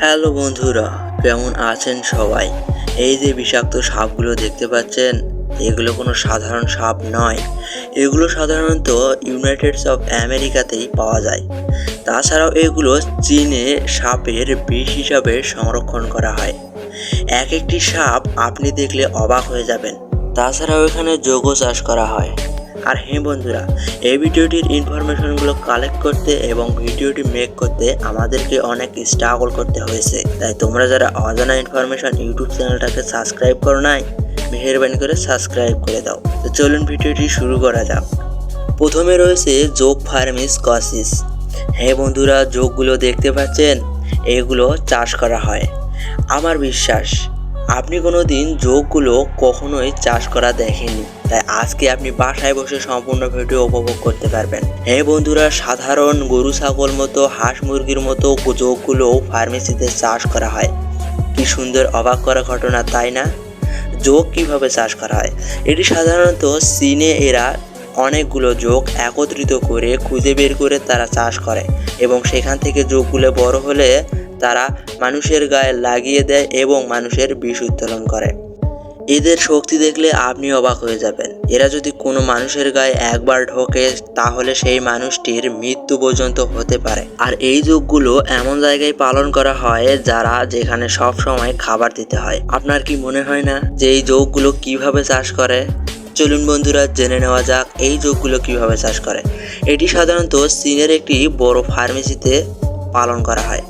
Hello বন্ধুরা, কেমন আছেন সবাই? এই যে বিষাক্ত সাপগুলো দেখতে পাচ্ছেন, এগুলো কোনো সাধারণ সাপ নয়। এগুলো সাধারণত ইউনাইটেডস অফ আমেরিকাতেই পাওয়া যায়। তাছাড়াও এগুলো চীনে সাপের বিষ হিসাবে সংরক্ষণ করা হয়। এক একটি সাপ আপনি দেখলে অবাক হয়ে যাবেন। তাছাড়াও এখানে যোগও চাষ করা হয়। আর হ্যাঁ বন্ধুরা, এই ভিডিওটির ইনফরমেশনগুলো কালেক্ট করতে এবং ভিডিওটি মেক করতে আমাদেরকে অনেক স্ট্রাগল করতে হয়েছে। তাই তোমরা যারা অজানা ইনফরমেশন ইউটিউব চ্যানেলটাকে সাবস্ক্রাইব করো নাই, মেহরবানি করে সাবস্ক্রাইব করে দাও। তো চলুন ভিডিওটি শুরু করা যাক। প্রথমে রয়েছে যোগ ফার্মিস কসিস হ্যাঁ বন্ধুরা, যোগগুলো দেখতে পাচ্ছেন, এগুলো চাষ করা হয়। আমার বিশ্বাস আপনি কোনো দিন যোগগুলো কখনোই চাষ করা দেখেননি। তাই আজকে আপনি বাসায় বসে সম্পূর্ণ ভিডিও উপভোগ করতে পারবেন। হ্যাঁ বন্ধুরা, সাধারণ গরু, ছাগল মতো, হাঁস মুরগির মতো যোগগুলো ফার্মেসিতে চাষ করা হয়। কি সুন্দর অবাক করা ঘটনা, তাই না? যোগ কীভাবে চাষ করা হয়? এটি সাধারণত চীনে এরা অনেকগুলো যোগ একত্রিত করে খুঁজে বের করে তারা চাষ করে এবং সেখান থেকে যোগগুলো বড় হলে তারা মানুষের গায়ে লাগিয়ে দেয় এবং মানুষের বিষ উত্তোলন করে। এদের শক্তি দেখলে আপনি অবাক হয়ে যাবেন। এরা যদি কোনো মানুষের গায়ে একবার ঢোকে, তাহলে সেই মানুষটির মৃত্যু পর্যন্ত হতে পারে। আর এই যোগগুলো এমন জায়গায় পালন করা হয় যারা যেখানে সব সময় খাবার দিতে হয়। আপনার কি মনে হয় না যে এই যোগগুলো কীভাবে চাষ করে? চলুন বন্ধুরা, জেনে নেওয়া যাক এই যোগগুলো কীভাবে চাষ করে। এটি সাধারণত চীনের একটি বড় ফার্মেসিতে পালন করা হয়।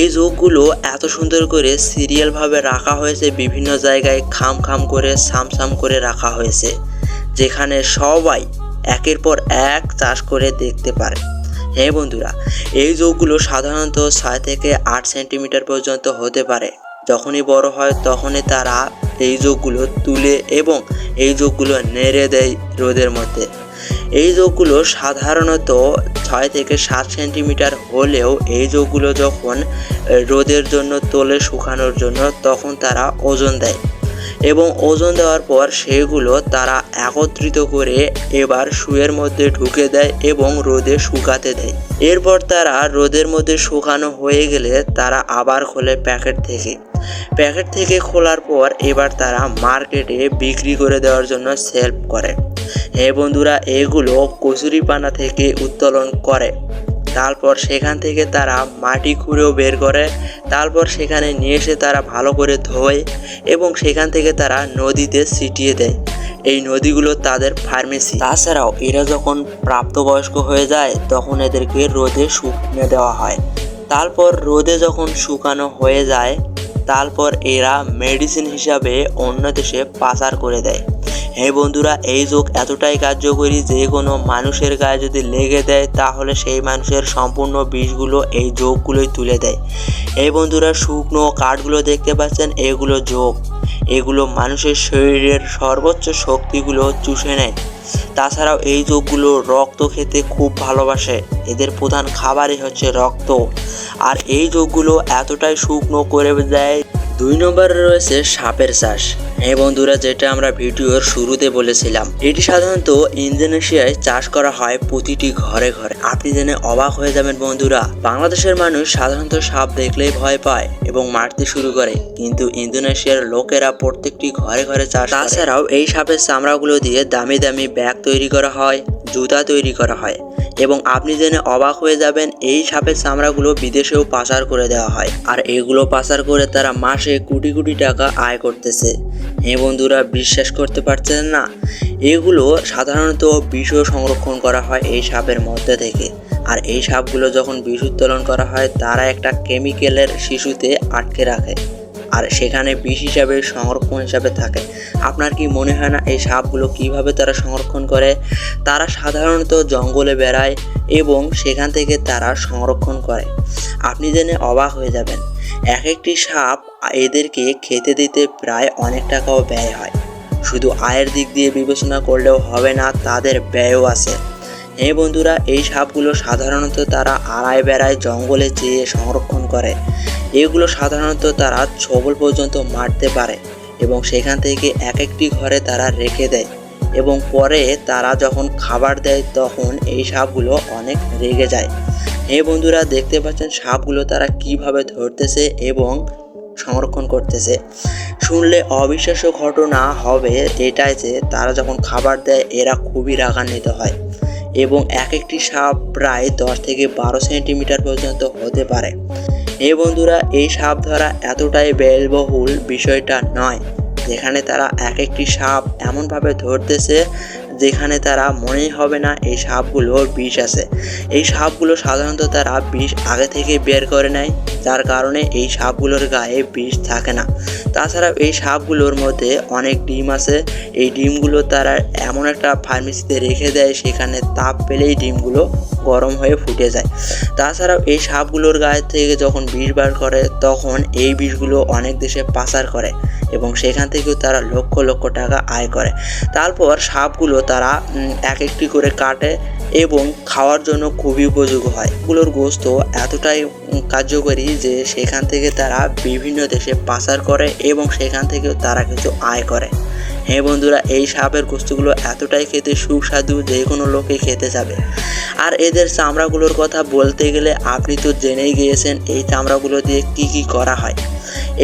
এই যোগগুলো এত সুন্দর করে সিরিয়ালভাবে রাখা হয়েছে, বিভিন্ন জায়গায় খাম খাম করে সাম সাম করে রাখা হয়েছে, যেখানে সবাই একের পর এক চাষ করে দেখতে পারে। হ্যাঁ বন্ধুরা, এই যোগগুলো সাধারণত ছয় থেকে আট সেন্টিমিটার পর্যন্ত হতে পারে। যখনই বড় হয় তখনই তারা এই যোগগুলো তুলে এবং এই যোগগুলো নেড়ে দেয় রোদের মধ্যে। এই যোগগুলো সাধারণত ছয় থেকে সাত সেন্টিমিটার হলেও এই যোগগুলো যখন রোদের জন্য তোলে শুকানোর জন্য তখন তারা ওজন দেয়। এবং ওজন দেওয়ার পর সেগুলো তারা একত্রিত করে এবার শুয়ের মধ্যে ঢুকে দেয় এবং রোদে শুকাতে দেয়। এরপর তারা রোদের মধ্যে শুকানো হয়ে গেলে তারা আবার খোলে প্যাকেট থেকে। প্যাকেট থেকে খোলার পর এবার তারা মার্কেটে বিক্রি করে দেওয়ার জন্য সেলফ করে। হে বন্ধুরা, এগুলো কচুরিপানা থেকে উত্তোলন করে। তারপর সেখান থেকে তারা মাটি খুঁড়েও বের করে। তারপর সেখানে নিয়ে এসে তারা ভালো করে ধোয় এবং সেখান থেকে তারা নদীতে ছিটিয়ে দেয়। এই নদীগুলো তাদের ফার্মেসি। তাছাড়াও এরা যখন প্রাপ্তবয়স্ক হয়ে যায়, তখন এদেরকে রোদে শুকনে দেওয়া হয়। তারপর রোদে যখন শুকানো হয়ে যায়, তারপর এরা মেডিসিন হিসাবে অন্য দেশে পাচার করে দেয়। হে বন্ধুরা, এই যোগ এতটাই কার্যকরী যে কোনো মানুষের গায়ে যদি লেগে দেয়, তাহলে সেই মানুষের সম্পূর্ণ বিষগুলো এই যোগগুলোই তুলে দেয়। এই বন্ধুরা, শুকনো কাঠগুলো দেখতে পাচ্ছেন, এগুলো যোগ। এগুলো মানুষের শরীরের সর্বোচ্চ শক্তিগুলো চুষে নেয়। তাছাড়াও এই যোগগুলো রক্ত খেতে খুব ভালোবাসে। এদের প্রধান খাবারই হচ্ছে রক্ত। আর এই যোগগুলো এতটাই শুকনো করে দেয় দুই নম্বরে রয়েছে সাপের চাষ। হ্যাঁ বন্ধুরা, যেটা আমরা ভিডিওর শুরুতে বলেছিলাম, এটি সাধারণত ইন্দোনেশিয়ায় চাষ করা হয় প্রতিটি ঘরে ঘরে। আপনি জেনে অবাক হয়ে যাবেন বন্ধুরা, বাংলাদেশের মানুষ সাধারণত সাপ দেখলেই ভয় পায় এবং মারতে শুরু করে। কিন্তু ইন্দোনেশিয়ার লোকেরা প্রত্যেকটি ঘরে ঘরে চাষ তাছাড়াও এই সাপের চামড়াগুলো দিয়ে দামি দামি ব্যাগ তৈরি করা হয়, জুতা তৈরি করা হয়। এবং আপনি জেনে অবাক হয়ে যাবেন, এই সাপের চামড়াগুলো বিদেশেও পাচার করে দেওয়া হয়। আর এগুলো পাচার করে তারা মাসে কোটি কোটি টাকা আয় করতেছে। হ্যাঁ বন্ধুরা, বিশ্বাস করতে পারছেন না? এগুলো সাধারণত বিষও সংরক্ষণ করা হয় এই সাপের মধ্যে থেকে। আর এই সাপগুলো যখন বিষ উত্তোলন করা হয়, তারা একটা কেমিক্যালের শিশুতে আটকে রাখে। আর সেখানে বিষ হিসাবে, সংরক্ষণ হিসাবে থাকে। আপনার কি মনে হয় না এই সাপগুলো কীভাবে তারা সংরক্ষণ করে? তারা সাধারণত জঙ্গলে বেড়ায় এবং সেখান থেকে তারা সংরক্ষণ করে। আপনি জেনে অবাক হয়ে যাবেন এক একটি সাপ এদেরকে খেতে দিতে প্রায় অনেক টাকাও ব্যয় হয়। শুধু আয়ের দিক দিয়ে বিবেচনা করলেও হবে না, তাদের ব্যয়ও আছে। হ্যাঁ বন্ধুরা, এই সাপগুলো সাধারণত তারা আড়ায় বেড়ায় জঙ্গলে যেয়ে সংরক্ষণ করে। এগুলো সাধারণত তারা ছবল পর্যন্ত মারতে পারে এবং সেখান থেকে এক একটি ঘরে তারা রেখে দেয় এবং পরে তারা যখন খাবার দেয় তখন এই সাপগুলো অনেক রেগে যায়। এই বন্ধুরা, দেখতে পাচ্ছেন সাপগুলো তারা কীভাবে ধরতেছে এবং সংরক্ষণ করতেছে। শুনলে অবিশ্বাস্য ঘটনা হবে এটাই যে তারা যখন খাবার দেয়, এরা খুবই রাগান্বিত হয় এবং এক একটি সাপ প্রায় দশ থেকে বারো সেন্টিমিটার পর্যন্ত হতে পারে। এই বন্ধুরা, এই সাপ ধরা এতটাই ব্যয়বহুল বিষয়টা নয়। যেখানে তারা এক একটি সাপ এমনভাবে ধরতেছে যেখানে তারা মনেই হবে না, এই সাপগুলো বিষ আছে। এই সাপগুলো সাধারণত তারা বিষ আগে থেকে বের করে নেয়, যার কারণে এই সাপগুলোর গায়ে বিষ থাকে না। তাছাড়া এই সাপগুলোর মধ্যে অনেক ডিম আছে। এই ডিমগুলো তারা এমন একটা ফার্মেসিতে রেখে দেয়, সেখানে তাপ পেলেই ডিমগুলো গরম হয়ে ফুটে যায়। তাছাড়াও এই সাপগুলোর গায়ে থেকে যখন বিষ বার করে, তখন এই বিষগুলো অনেক দেশে পাচার করে। এবং সেখান থেকেও তারা লক্ষ লক্ষ টাকা আয় করে। তারপর সাপগুলো তারা এক একটি করে কাটে এবং খাওয়ার জন্য খুবই উপযোগী হয়। এগুলোর গোস্ত এতটাই কার্যকরী যে সেখান থেকে তারা বিভিন্ন দেশে পাচার করে এবং সেখান থেকেও তারা কিছু আয় করে। হ্যাঁ বন্ধুরা, এই সাপের গোস্তগুলো এতটাই খেতে সুস্বাদু যে কোনো লোকে খেতে যাবে। আর এদের চামড়াগুলোর কথা বলতে গেলে আপনি তো জেনেই গিয়েছেন এই চামড়াগুলো দিয়ে কি কি করা হয়।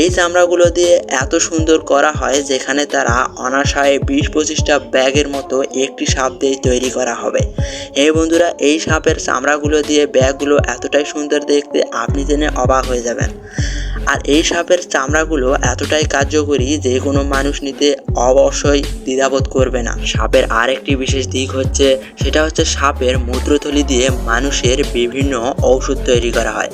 এই চামড়াগুলো দিয়ে এত সুন্দর করা হয় যেখানে তারা অনাশায় বিশ পঁচিশটা ব্যাগের মতো একটি সাপ দিয়ে তৈরি করা হবে। এই বন্ধুরা, এই সাপের চামড়াগুলো দিয়ে ব্যাগগুলো এতটাই সুন্দর দেখতে, আপনি জেনে অবাক হয়ে যাবেন। আর এই সাপের চামড়াগুলো এতটাই কার্যকরী যে কোনো মানুষ নিতে অবশ্যই দ্বিধাবোধ করবে না। সাপের আরেকটি বিশেষ দিক হচ্ছে, সেটা হচ্ছে সাপের মূত্রথলি দিয়ে মানুষের বিভিন্ন ঔষধ তৈরি করা হয়।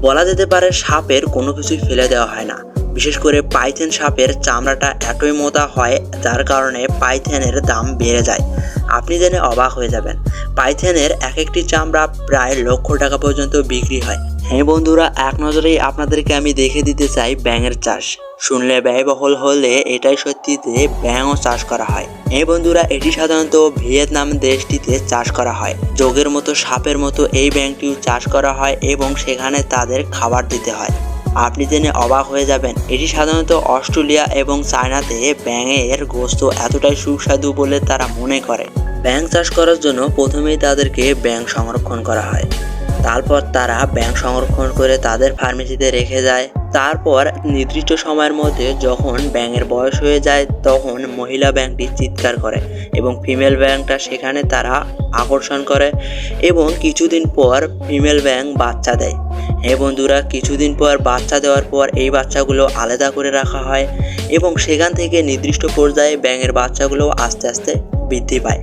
বলা যেতে পারে সাপের কোনো কিছুই ফেলে দেওয়া হয় না। বিশেষ করে পাইথেন সাপের চামড়াটা এতই মোটা হয়, যার কারণে পাইথেনের দাম বেড়ে যায়। আপনি জেনে অবাক হয়ে যাবেন, পাইথেনের এক একটি চামড়া প্রায় লক্ষ টাকা পর্যন্ত বিক্রি হয়। হ্যাঁ বন্ধুরা, এক নজরেই আপনাদেরকে আমি দেখে দিতে চাই ব্যাঙের চাষ। শুনলে ব্যয়বহুল হলে এটাই সত্যি যে ব্যাঙও চাষ করা হয়। এই বন্ধুরা, এটি সাধারণত ভিয়েতনাম দেশটিতে চাষ করা হয়। যোগের মতো সাপের মতো এই ব্যাঙটিও চাষ করা হয় এবং সেখানে তাদের খাবার দিতে হয়। আপনি জেনে অবাক হয়ে যাবেন, এটি সাধারণত অস্ট্রেলিয়া এবং চায়নাতে ব্যাঙের গোস্ত এতটাই সুস্বাদু বলে তারা মনে করে। ব্যাঙ চাষ করার জন্য প্রথমেই তাদেরকে ব্যাঙ সংরক্ষণ করা হয়। তারপর তারা ব্যাংক সংরক্ষণ করে তাদের ফার্মেসিতে রেখে যায়। তারপর নির্দিষ্ট সময়ের মধ্যে যখন ব্যাঙের বয়স হয়ে যায়, তখন মহিলা ব্যাংকটি চিৎকার করে এবং ফিমেল ব্যাংকটা সেখানে তারা আকর্ষণ করে এবং কিছুদিন পর ফিমেল ব্যাংক বাচ্চা দেয়। হ্যাঁ বন্ধুরা, কিছুদিন পর বাচ্চা দেওয়ার পর এই বাচ্চাগুলো আলাদা করে রাখা হয় এবং সেখান থেকে নির্দিষ্ট পর্যায়ে ব্যাঙের বাচ্চাগুলো আস্তে আস্তে বৃদ্ধি পায়।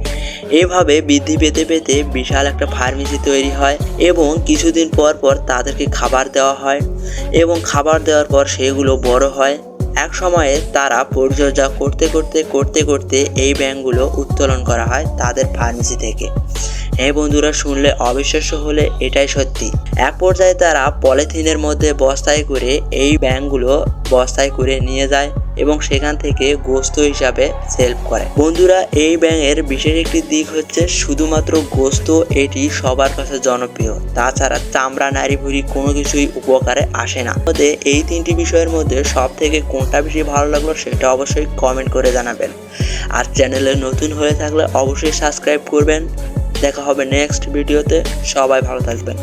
এভাবে বৃদ্ধি পেতে পেতে বিশাল একটা ফার্মেসি তৈরি হয় এবং কিছুদিন পর পর তাদেরকে খাবার দেওয়া হয় এবং খাবার দেওয়ার পর সেগুলো বড় হয়। এক সময়ে তারা পরিচর্যা করতে করতে করতে করতে এই ব্যাঙগুলো উত্তোলন করা হয় তাদের ফার্মেসি থেকে। হ্যাঁ বন্ধুরা, শুনলে অবিশ্বাস্য হলে এটাই সত্যি। এক পর্যায়ে তারা পলিথিনের মধ্যে বস্তায় করে এই ব্যাঙগুলো বস্তায় করে নিয়ে যায় এবং সেখান থেকে গোস্ত হিসাবে সেলফ করে। বন্ধুরা, এই ব্যাঙের বিশেষ একটি দিক হচ্ছে শুধুমাত্র গোস্ত এটি সবার কাছে জনপ্রিয়। তাছাড়া চামড়া নারী ভুড়ি কোনো কিছুই উপকারে আসে না। মধ্যে এই তিনটি বিষয়ের মধ্যে সব থেকে কোনটা বেশি ভালো লাগল সেটা অবশ্যই কমেন্ট করে জানাবেন। আর চ্যানেলে নতুন হয়ে থাকলে অবশ্যই সাবস্ক্রাইব করবেন। দেখা হবে নেক্সট ভিডিওতে সবাই ভালো থাকবেন।